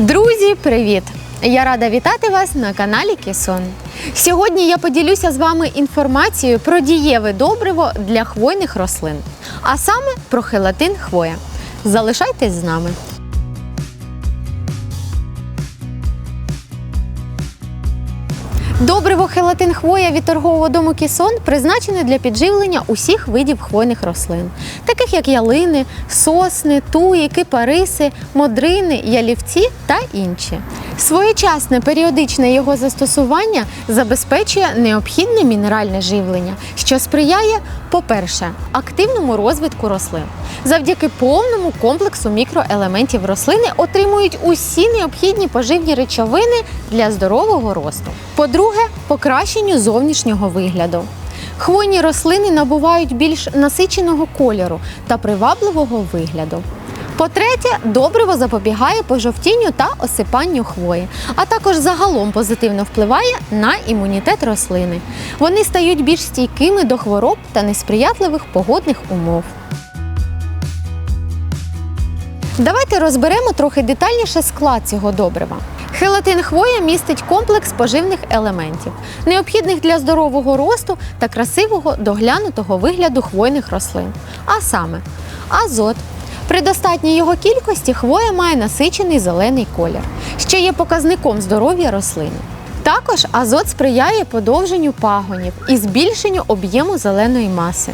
Друзі, привіт! Я рада вітати вас на каналі Кісон. Сьогодні я поділюся з вами інформацією про дієве добриво для хвойних рослин, а саме про хелатин хвоя. Залишайтесь з нами. Добриво хелатин хвоя від торгового дому Кісон призначене для підживлення усіх видів хвойних рослин, таких як ялини, сосни, туї, кипариси, модрини, ялівці та інші. Своєчасне періодичне його застосування забезпечує необхідне мінеральне живлення, що сприяє, по-перше, активному розвитку рослин. Завдяки повному комплексу мікроелементів рослини отримують усі необхідні поживні речовини для здорового росту. По-друге, покращенню зовнішнього вигляду. Хвойні рослини набувають більш насиченого кольору та привабливого вигляду. По-третє, добриво запобігає пожовтінню та осипанню хвої, а також загалом позитивно впливає на імунітет рослини. Вони стають більш стійкими до хвороб та несприятливих погодних умов. Давайте розберемо трохи детальніше склад цього добрива. Хелатин хвоя містить комплекс поживних елементів, необхідних для здорового росту та красивого доглянутого вигляду хвойних рослин. А саме азот. При достатній його кількості хвоя має насичений зелений колір, що є показником здоров'я рослини. Також азот сприяє подовженню пагонів і збільшенню об'єму зеленої маси.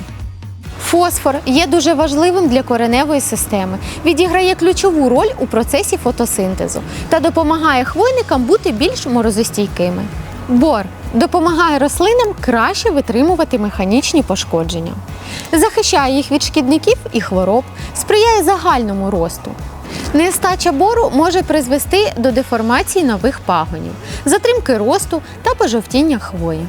Фосфор є дуже важливим для кореневої системи, відіграє ключову роль у процесі фотосинтезу та допомагає хвойникам бути більш морозостійкими. Бор допомагає рослинам краще витримувати механічні пошкодження, захищає їх від шкідників і хвороб, сприяє загальному росту. Нестача бору може призвести до деформації нових пагонів, затримки росту та пожовтіння хвої.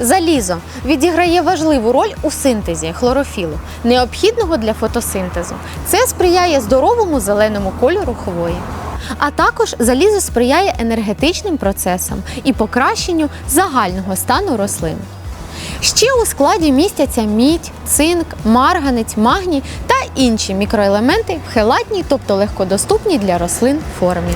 Залізо відіграє важливу роль у синтезі хлорофілу, необхідного для фотосинтезу. Це сприяє здоровому зеленому кольору хвої. А також залізо сприяє енергетичним процесам і покращенню загального стану рослин. Ще у складі містяться мідь, цинк, марганець, магній та інші мікроелементи в хелатній, тобто легкодоступній для рослин формі.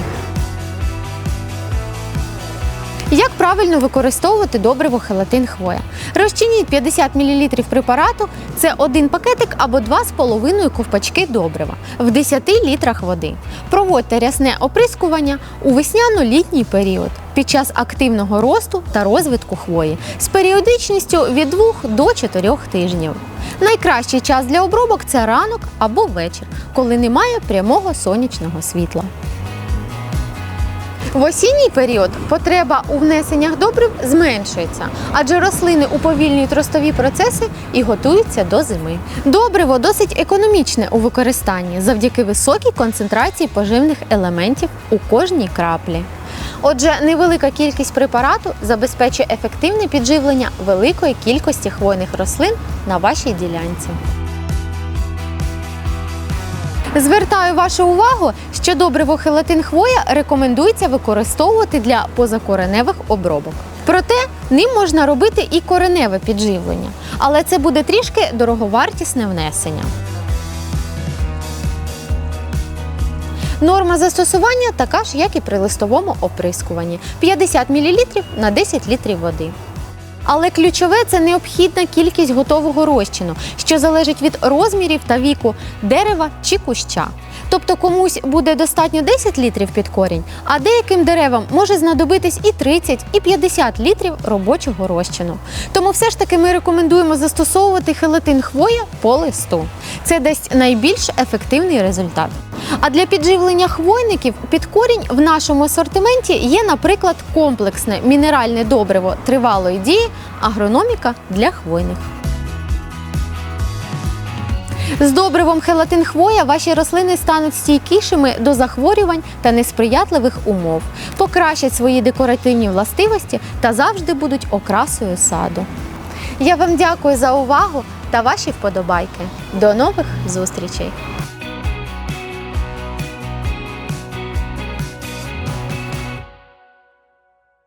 Як правильно використовувати добриво хелатин хвоя? Розчиніть 50 мл препарату це один пакетик або 2,5 ковпачки добрива в 10 літрах води. Проводьте рясне оприскування у весняно-літній період під час активного росту та розвитку хвої з періодичністю від 2 до 4 тижнів. Найкращий час для обробок це ранок або вечір, коли немає прямого сонячного світла. В осінній період потреба у внесеннях добрив зменшується, адже рослини уповільнюють ростові процеси і готуються до зими. Добриво досить економічне у використанні завдяки високій концентрації поживних елементів у кожній краплі. Отже, невелика кількість препарату забезпечує ефективне підживлення великої кількості хвойних рослин на вашій ділянці. Звертаю вашу увагу, що добриво хелатин хвоя рекомендується використовувати для позакореневих обробок. Проте ним можна робити і кореневе підживлення, але це буде трішки дороговартісне внесення. Норма застосування така ж, як і при листовому оприскуванні 50 мл на 10 літрів води. Але ключове це необхідна кількість готового розчину, що залежить від розмірів та віку дерева чи куща. Тобто комусь буде достатньо 10 літрів під корінь, а деяким деревам може знадобитись і 30, і 50 літрів робочого розчину. Тому все ж таки ми рекомендуємо застосовувати хелатин хвоя по листу. Це дасть найбільш ефективний результат. А для підживлення хвойників під корінь в нашому асортименті є, наприклад, комплексне мінеральне добриво тривалої дії агрономіка для хвойних. З добривом хелатин хвоя ваші рослини стануть стійкішими до захворювань та несприятливих умов, покращать свої декоративні властивості та завжди будуть окрасою саду. Я вам дякую за увагу та ваші вподобайки. До нових зустрічей!